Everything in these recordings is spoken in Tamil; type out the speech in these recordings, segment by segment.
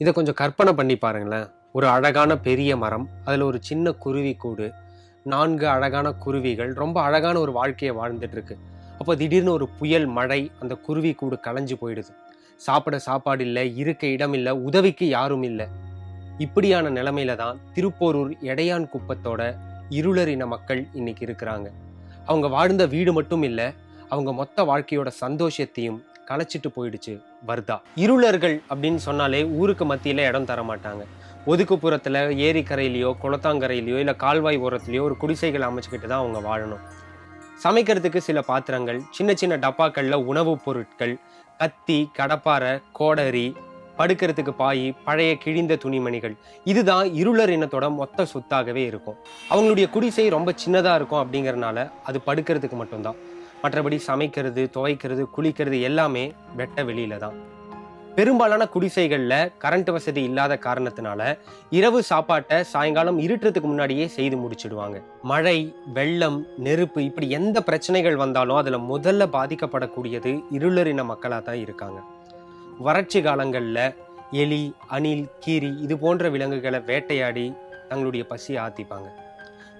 இதை கொஞ்சம் கற்பனை பண்ணி பாருங்களேன். ஒரு அழகான பெரிய மரம் அதில் ஒரு சின்ன குருவி கூடு நான்கு அழகான குருவிகள் ரொம்ப அழகான ஒரு வாழ்க்கையை வாழ்ந்துட்டுருக்கு. அப்போ திடீர்னு ஒரு புயல் மழை அந்த குருவி கூடு கலைஞ்சு போயிடுது. சாப்பிட சாப்பாடு இல்லை இருக்க இடம் இல்லை உதவிக்கு யாரும் இல்லை. இப்படியான நிலைமையில தான் திருப்போரூர் எடையான் குப்பத்தோட இருளறின மக்கள் இன்னைக்கு இருக்கிறாங்க. அவங்க வாழ்ந்த வீடு மட்டும் இல்லை அவங்க மொத்த வாழ்க்கையோட சந்தோஷத்தையும் கலைச்சிட்டு போயிடுச்சு வர்தா. இருளர்கள் அப்படின்னு சொன்னாலே ஊருக்கு மத்தியில் இடம் தர மாட்டாங்க ஒதுக்குப்புறத்தில் ஏரிக்கரையிலையோ குளத்தாங்கரையிலையோ இல்லை கால்வாய் ஓரத்துலையோ ஒரு குடிசைகள் அமைச்சுக்கிட்டு தான் அவங்க வாழணும். சமைக்கிறதுக்கு சில பாத்திரங்கள் சின்ன சின்ன டப்பாக்களில் உணவுப் பொருட்கள் கத்தி கடப்பாரை கோடரி படுக்கிறதுக்கு பாய் பழைய கிழிந்த துணிமணிகள். இதுதான் இருளர் இனத்தோட மொத்த சொத்தாகவே இருக்கும். அவங்களுடைய குடிசை ரொம்ப சின்னதாக இருக்கும் அப்படிங்கறனால அது படுக்கிறதுக்கு மட்டும்தான். மற்றபடி சமைக்கிறது துவைக்கிறது குளிக்கிறது எல்லாமே வெட்ட வெளியில தான். பெரும்பாலான குடிசைகளில் கரண்ட் வசதி இல்லாத காரணத்தினால இரவு சாப்பாட்டை சாயங்காலம் இருட்டுறதுக்கு முன்னாடியே செய்து முடிச்சிடுவாங்க. மழை வெள்ளம் நெருப்பு இப்படி எந்த பிரச்சனைகள் வந்தாலும் அதில் முதல்ல பாதிக்கப்படக்கூடியது இருளறின மக்களாக தான் இருக்காங்க. வறட்சி காலங்களில் எலி அணில் கீரி இது போன்ற விலங்குகளை வேட்டையாடி தங்களுடைய பசியை ஆத்திப்பாங்க.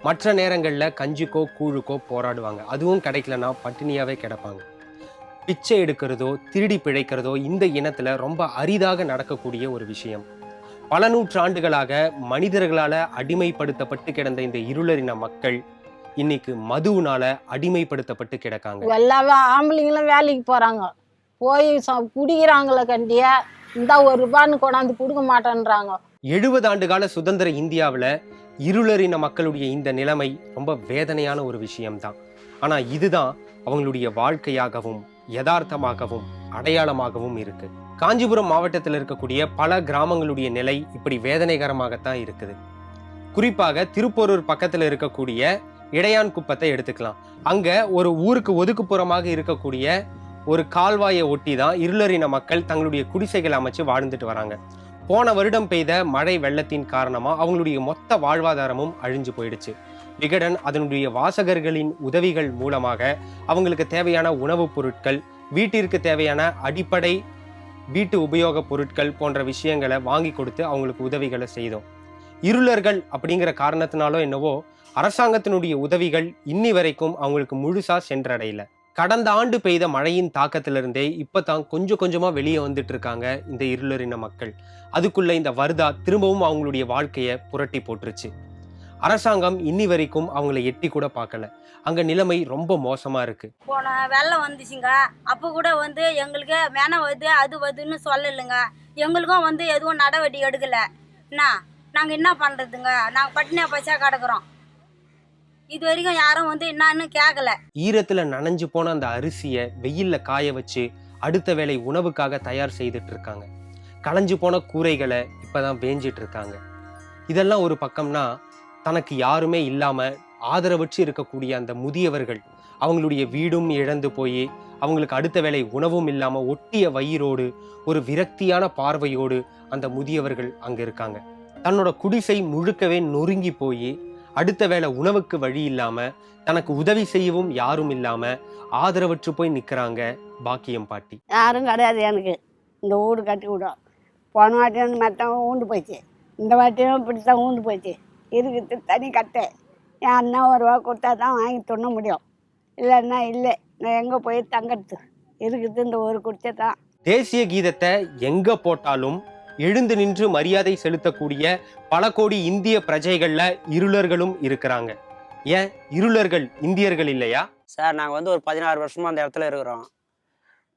மற்ற நேரங்களில் கஞ்சிக்கோ கூழுக்கோ போராடுவாங்க. அதுவும் கிடைக்கலனா பட்டினியாவே கிடப்பாங்க. பிச்சை எடுக்கிறதோ திருடி பிழைக்கிறதோ இந்த இனத்துல ரொம்ப அரிதாக நடக்கக்கூடிய ஒரு விஷயம். பல நூற்றாண்டுகளாக மனிதர்களால அடிமைப்படுத்தப்பட்டு கிடந்த இந்த இருளரின மக்கள் இன்னைக்கு மதுவுனால அடிமைப்படுத்தப்பட்டு கிடக்காங்க. எல்லா ஆம்பளைங்களும் வேலைக்கு போகிறாங்க போய் குடிக்கிறாங்களே கண்டிய இந்த ஒரு ரூபான்னு கொண்டாந்து கொடுக்க மாட்டேன்றாங்க. எழுபது ஆண்டு கால சுதந்திர இந்தியாவுல இருளறின மக்களுடைய இந்த நிலைமை ரொம்ப வேதனையான ஒரு விஷயம்தான். ஆனா இதுதான் அவங்களுடைய வாழ்க்கையாகவும் யதார்த்தமாகவும் அடையாளமாகவும் இருக்கு. காஞ்சிபுரம் மாவட்டத்தில் இருக்கக்கூடிய பல கிராமங்களுடைய நிலை இப்படி வேதனைகரமாகத்தான் இருக்குது. குறிப்பாக திருப்போரூர் பக்கத்துல இருக்கக்கூடிய இடையான் குப்பத்தை எடுத்துக்கலாம். அங்க ஒரு ஊருக்கு ஒதுக்குப்புறமாக இருக்கக்கூடிய ஒரு கால்வாயை ஒட்டி தான் இருளரின மக்கள் தங்களுடைய குடிசைகள் அமைச்சு வாழ்ந்துட்டு வராங்க. போன வருடம் பெய்த மழை வெள்ளத்தின் காரணமாக அவங்களுடைய மொத்த வாழ்வாதாரமும் அழிஞ்சு போயிடுச்சு. விகடன் அதனுடைய வாசகர்களின் உதவிகள் மூலமாக அவங்களுக்கு தேவையான உணவுப் பொருட்கள் வீட்டிற்கு தேவையான அடிப்படை வீட்டு உபயோகப் பொருட்கள் போன்ற விஷயங்களை வாங்கி கொடுத்து அவங்களுக்கு உதவிகளை செய்தோம். இருளர்கள் அப்படிங்கிற காரணத்தினாலோ என்னவோ அரசாங்கத்தினுடைய உதவிகள் இன்னி வரைக்கும் அவங்களுக்கு முழுசாக சென்றடையலை. கடந்த ஆண்டு பெய்த மழையின் தாக்கத்திலிருந்தே இப்பதான் கொஞ்சம் கொஞ்சமாக வெளியே வந்துட்டு இருக்காங்க இந்த இருளறின மக்கள். அதுக்குள்ள இந்த வருதா திரும்பவும் அவங்களுடைய வாழ்க்கையை புரட்டி போட்டுருச்சு. அரசாங்கம் இன்னி வரைக்கும் அவங்கள எட்டி கூட பார்க்கல. அங்க நிலைமை ரொம்ப மோசமா இருக்கு. போன வெள்ளம் வந்துச்சுங்க. அப்போ கூட வந்து எங்களுக்கு மென வருது அது வருதுன்னு சொல்லலைங்க. எங்களுக்கும் வந்து எதுவும் நடவடிக்கை எடுக்கல. என்ன? நாங்கள் என்ன பண்ணுறதுங்க நாங்கள் பட்டினியா பச்சா கிடக்குறோம். இது வரைக்கும் யாரும் வந்து என்னன்னு கேட்கல ஈரத்துல நனைஞ்சு போன அந்த அரிசியை வெயில்ல காய வச்சு அடுத்த வேளை உணவுக்காக தயார் செய்துட்டு இருக்காங்க. களைஞ்சு போன கூரைகளை இப்பதான் வேஞ்சிட்டு இருக்காங்க. இதெல்லாம் ஒரு பக்கம்னா தனக்கு யாருமே இல்லாம ஆதரவற்று இருக்கக்கூடிய அந்த முதியவர்கள் அவங்களுடைய வீடும் இழந்து போய் அவங்களுக்கு அடுத்த வேலை உணவும் இல்லாம ஒட்டிய வயிறோடு ஒரு விரக்தியான பார்வையோடு அந்த முதியவர்கள் அங்க இருக்காங்க. தன்னோட குடிசை முழுக்கவே நொறுங்கி போய் அடுத்த வேளை உணவுக்கு வழி இல்லாம தனக்கு உதவி செய்யவும் யாரும் இல்லாம ஆதரவற்று போய் நிக்கிறாங்க பாக்கியம் பாட்டி. யாரும் கிடையாது எனக்கு. இந்த வீடு கட்டி விடும். போன வாட்டியும் மற்றவங்க ஊண்டு போச்சு. இந்த வாட்டியும் இப்படி தான் ஊண்டு போச்சு. இருக்குது தனி கட்டை. என் அண்ணன் ஒரு ரூபா கொடுத்தா தான் வாங்கி துண்ண முடியும். இல்லைன்னா இல்லை. நான் எங்கே போய் தங்கறது? இருக்குது இந்த ஒரு குடிச்சை தான். தேசிய கீதத்தை எங்க போட்டாலும் எழுந்து நின்று மரியாதை செலுத்தக்கூடிய பல கோடி இந்திய பிரஜைகள்ல இருளர்களும் இருக்கிறாங்க. ஏன்? இருளர்கள் இந்தியர்கள் இல்லையா? சார் நாங்கள் வந்து ஒரு பதினாறு வருஷமாக அந்த இடத்துல இருக்கிறோம்.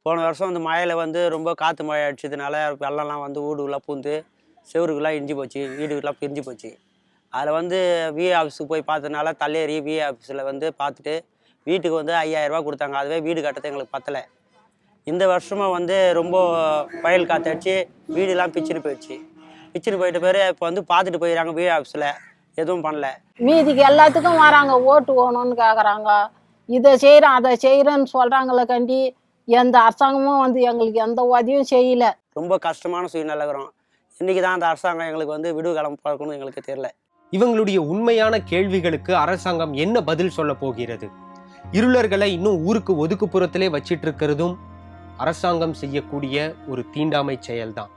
போன வருஷம் வந்து மழையில் வந்து ரொம்ப காற்று மழை அடிச்சதுனால வெள்ளம்லாம் வந்து வீடுலாம் பூந்து செவருக்குலாம் இஞ்சி போச்சு வீடுகள்லாம் பிரிஞ்சு போச்சு. அதில் வந்து விஏ ஆஃபீஸுக்கு போய் பார்த்ததுனால தள்ளேறி விஏ ஆஃபீஸில் வந்து பார்த்துட்டு வீட்டுக்கு வந்து ஐயாயிரரூபா கொடுத்தாங்க. அதுவே வீடு கட்டுறது எங்களுக்கு பத்தலை. இந்த வருஷமாக வந்து ரொம்ப புயல் காற்று அடிச்சு வீடுலாம் பிச்சுன்னு போயிடுச்சு. பிச்சுன்னு போயிட்ட பேர் இப்போ வந்து பார்த்துட்டு போயிடறாங்க விஏ ஆஃபீஸில். எதுவும் பண்ணல. மீதிக்கு எல்லாத்துக்கும் வராங்க. ஓட்டு வேணும்னு கேட்குறாங்க இதை செய்கிறேன் அதை செய்கிறேன்னு சொல்கிறாங்களே கண்டி எந்த அரசாங்கமும் வந்து எங்களுக்கு எந்த உதவியும் செய்யல. ரொம்ப கஷ்டமான சூழ்நிலைக்கிறோம் இன்றைக்கி தான் அந்த அரசாங்கம் எங்களுக்கு வந்து விடுவு பார்க்கணும்னு எங்களுக்கு தெரியல. இவங்களுடைய உண்மையான கேள்விகளுக்கு அரசாங்கம் என்ன பதில் சொல்ல போகிறது? இருளர்களை இன்னும் ஊருக்கு ஒதுக்குப்புறத்திலே வச்சிட்டு இருக்கிறதும் அரசாங்கம் செய்யக்கூடிய ஒரு தீண்டாமை செயல்தான்.